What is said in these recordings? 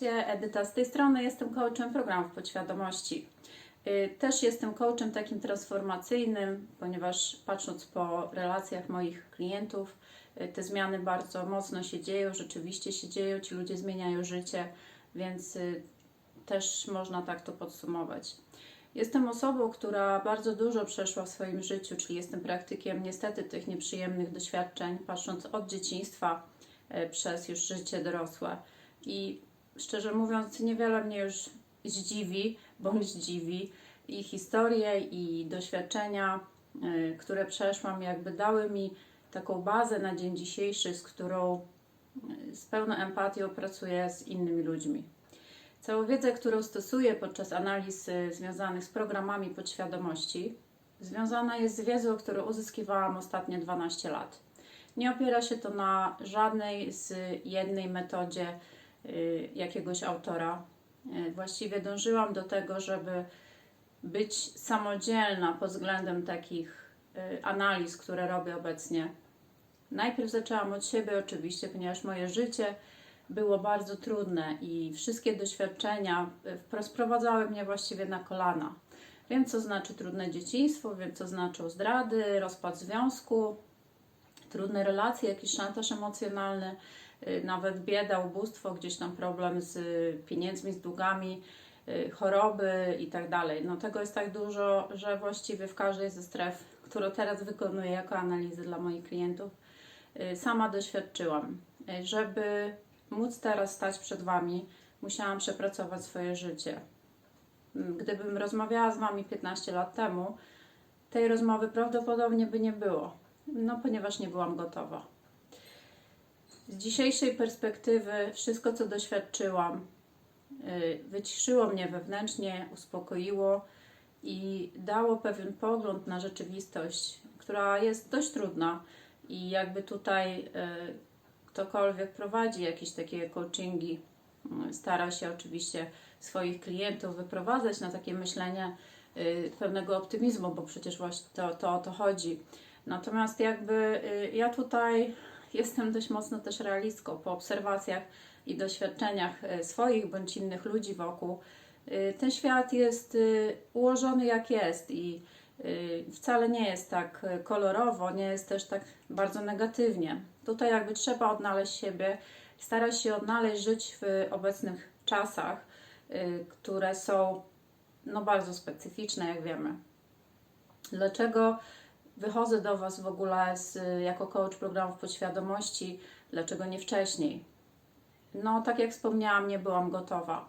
Witajcie, Edyta z tej strony. Jestem coachem programów podświadomości. Y, Też jestem coachem takim transformacyjnym, ponieważ patrząc po relacjach moich klientów, y, te zmiany bardzo mocno się dzieją, rzeczywiście się dzieją, ci ludzie zmieniają życie, więc y, też można tak to podsumować. Jestem osobą, która bardzo dużo przeszła w swoim życiu, czyli jestem praktykiem niestety tych nieprzyjemnych doświadczeń, patrząc od dzieciństwa przez już życie dorosłe. I szczerze mówiąc, niewiele mnie już zdziwi, bądź dziwi. I historie, i doświadczenia, e, które przeszłam, jakby dały mi taką bazę na dzień dzisiejszy, z którą e, z pełną empatią pracuję z innymi ludźmi. Całą wiedzę, którą stosuję podczas analiz y, związanych z programami podświadomości, związana jest z wiedzą, którą uzyskiwałam ostatnie 12 lat. Nie opiera się to na żadnej z jednej metodzie jakiegoś autora. Y, Właściwie dążyłam do tego, żeby być samodzielna pod względem takich y, analiz, które robię obecnie. Najpierw zaczęłam od siebie, oczywiście, ponieważ moje życie było bardzo trudne i wszystkie doświadczenia y, sprowadzały mnie właściwie na kolana. Wiem, co znaczy trudne dzieciństwo, wiem, co znaczą zdrady, rozpad związku, trudne relacje, jakiś szantaż emocjonalny, y, nawet bieda, ubóstwo, gdzieś tam problem z y, pieniędzmi, z długami, y, choroby i tak dalej. No tego jest tak dużo, że właściwie w każdej ze stref, którą teraz wykonuję jako analizy dla moich klientów, y, sama doświadczyłam. Y, Żeby móc teraz stać przed Wami, musiałam przepracować swoje życie. Mm, Gdybym rozmawiała z Wami 15 lat temu, tej rozmowy prawdopodobnie by nie było, no ponieważ nie byłam gotowa. Z dzisiejszej perspektywy, wszystko co doświadczyłam, y, wyciszyło mnie wewnętrznie, uspokoiło i dało pewien pogląd na rzeczywistość, która jest dość trudna. I jakby tutaj y, ktokolwiek prowadzi jakieś takie coachingi, y, stara się oczywiście swoich klientów wyprowadzać na takie myślenie pełnego optymizmu, bo przecież właśnie to, to o to chodzi. Natomiast jakby ja tutaj jestem dość mocno też realistką po obserwacjach i doświadczeniach y, swoich bądź innych ludzi wokół. Y, Ten świat jest y, ułożony jak jest i wcale nie jest tak kolorowo, nie jest też tak bardzo negatywnie. Tutaj jakby trzeba odnaleźć siebie, starać się odnaleźć, żyć w obecnych czasach, które są no bardzo specyficzne, jak wiemy. Dlaczego wychodzę do Was w ogóle z, jako coach programów podświadomości? Dlaczego nie wcześniej? No, tak jak wspomniałam, nie byłam gotowa.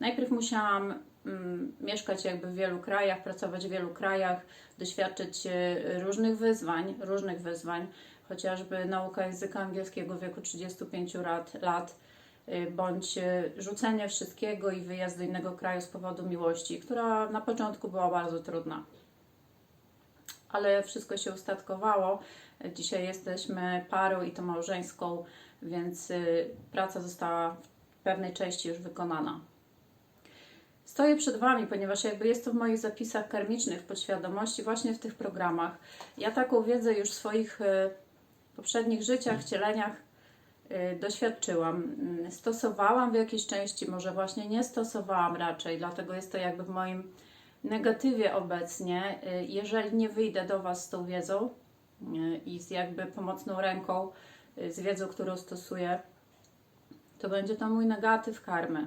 Najpierw musiałam mm, mieszkać jakby w wielu krajach, pracować w wielu krajach, doświadczyć e, różnych wyzwań, różnych wyzwań, chociażby nauka języka angielskiego w wieku 35 lat, lat y, bądź y, rzucenie wszystkiego i wyjazd do innego kraju z powodu miłości, która na początku była bardzo trudna. Ale wszystko się ustatkowało. Dzisiaj jesteśmy parą i to małżeńską, więc y, praca została w pewnej części już wykonana. Stoję przed Wami, ponieważ jakby jest to w moich zapisach karmicznych, podświadomości, właśnie w tych programach. Ja taką wiedzę już w swoich y, poprzednich życiach, wcieleniach y, doświadczyłam. Stosowałam w jakiejś części, może właśnie nie stosowałam raczej, dlatego jest to jakby w moim negatywie obecnie. Y, Jeżeli nie wyjdę do Was z tą wiedzą y, i z jakby pomocną ręką, y, z wiedzą, którą stosuję, to będzie to mój negatyw karmy.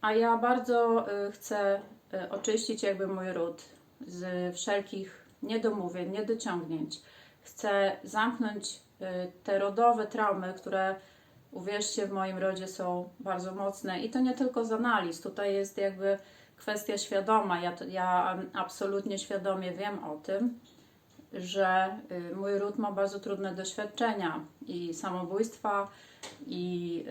A ja bardzo chcę oczyścić jakby mój ród z wszelkich niedomówień, niedociągnięć. Chcę zamknąć te rodowe traumy, które uwierzcie w moim rodzie są bardzo mocne i to nie tylko z analiz. Tutaj jest jakby kwestia świadoma. Ja, ja absolutnie świadomie wiem o tym, że y, mój ród ma bardzo trudne doświadczenia i samobójstwa, i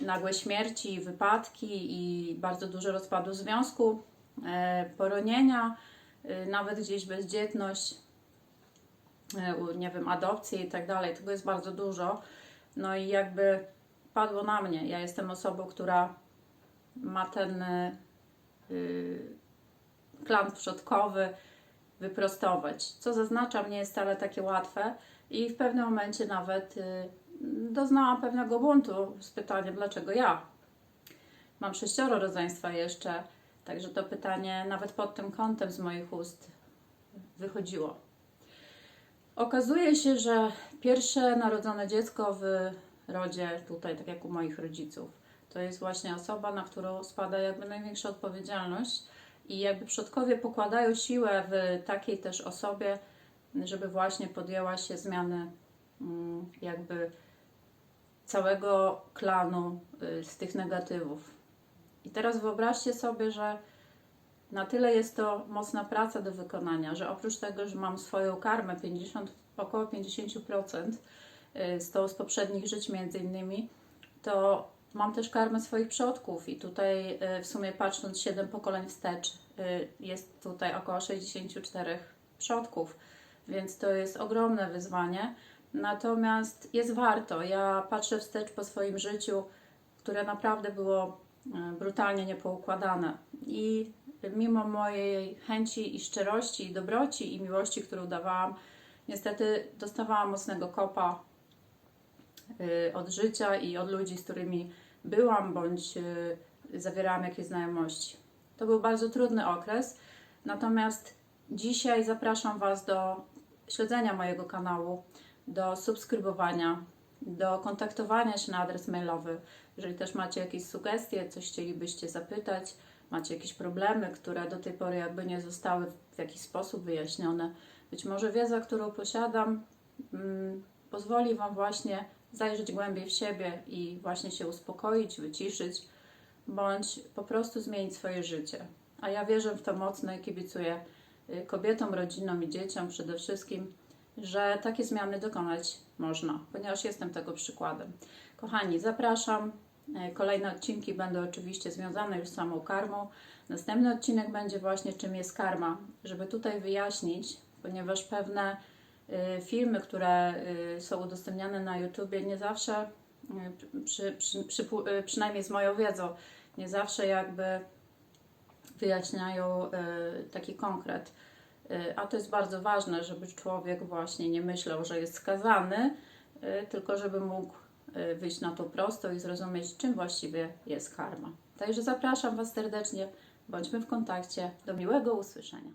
y, nagłe śmierci, i wypadki, i bardzo dużo rozpadu związku, e, poronienia, y, nawet gdzieś bezdzietność, u- nie wiem, adopcje i tak dalej. Tego jest bardzo dużo. No i jakby padło na mnie. Ja jestem osobą, która ma ten y, y, klan przodkowy wyprostować. Co zaznaczam, nie jest wcale takie łatwe i w pewnym momencie nawet y, doznałam pewnego buntu z pytaniem, dlaczego ja. mam sześcioro rodzeństwa jeszcze, także to pytanie nawet pod tym kątem z moich ust wychodziło. Okazuje się, że pierwsze narodzone dziecko w rodzie, tutaj tak jak u moich rodziców, to jest właśnie osoba, na którą spada jakby największa odpowiedzialność i jakby przodkowie pokładają siłę w takiej też osobie, żeby właśnie podjęła się zmiany mm, jakby całego klanu y, z tych negatywów. I teraz wyobraźcie sobie, że na tyle jest to mocna praca do wykonania, że oprócz tego, że mam swoją karmę 50, około 50% y, z tą z poprzednich żyć między innymi, to mam też karmę swoich przodków i tutaj y, w sumie patrząc 7 pokoleń wstecz y, jest tutaj około 64 przodków, więc to jest ogromne wyzwanie. Natomiast jest warto. Ja patrzę wstecz po swoim życiu, które naprawdę było brutalnie niepoukładane i mimo mojej chęci i szczerości, i dobroci i miłości, którą dawałam, niestety dostawałam mocnego kopa y, od życia i od ludzi, z którymi byłam bądź y, zawierałam jakieś znajomości. To był bardzo trudny okres, natomiast dzisiaj zapraszam Was do śledzenia mojego kanału, do subskrybowania, do kontaktowania się na adres mailowy. Jeżeli też macie jakieś sugestie, coś chcielibyście zapytać, macie jakieś problemy, które do tej pory jakby nie zostały w jakiś sposób wyjaśnione, być może wiedza, którą posiadam, mm, pozwoli Wam właśnie zajrzeć głębiej w siebie i właśnie się uspokoić, wyciszyć, bądź po prostu zmienić swoje życie. A ja wierzę w to mocno i kibicuję y, kobietom, rodzinom i dzieciom przede wszystkim, że takie zmiany dokonać można, ponieważ jestem tego przykładem. Kochani, zapraszam. E, Kolejne odcinki będą oczywiście związane już z samą karmą. Następny odcinek będzie właśnie czym jest karma, żeby tutaj wyjaśnić, ponieważ pewne y, filmy, które y, są udostępniane na YouTubie, nie zawsze, przy, przy, przy, przynajmniej z moją wiedzą, nie zawsze jakby wyjaśniają taki konkret. Y, A to jest bardzo ważne, żeby człowiek właśnie nie myślał, że jest skazany, y, tylko żeby mógł y, wyjść na to prosto i zrozumieć, czym właściwie jest karma. Także zapraszam Was serdecznie, bądźmy w kontakcie. Do miłego usłyszenia.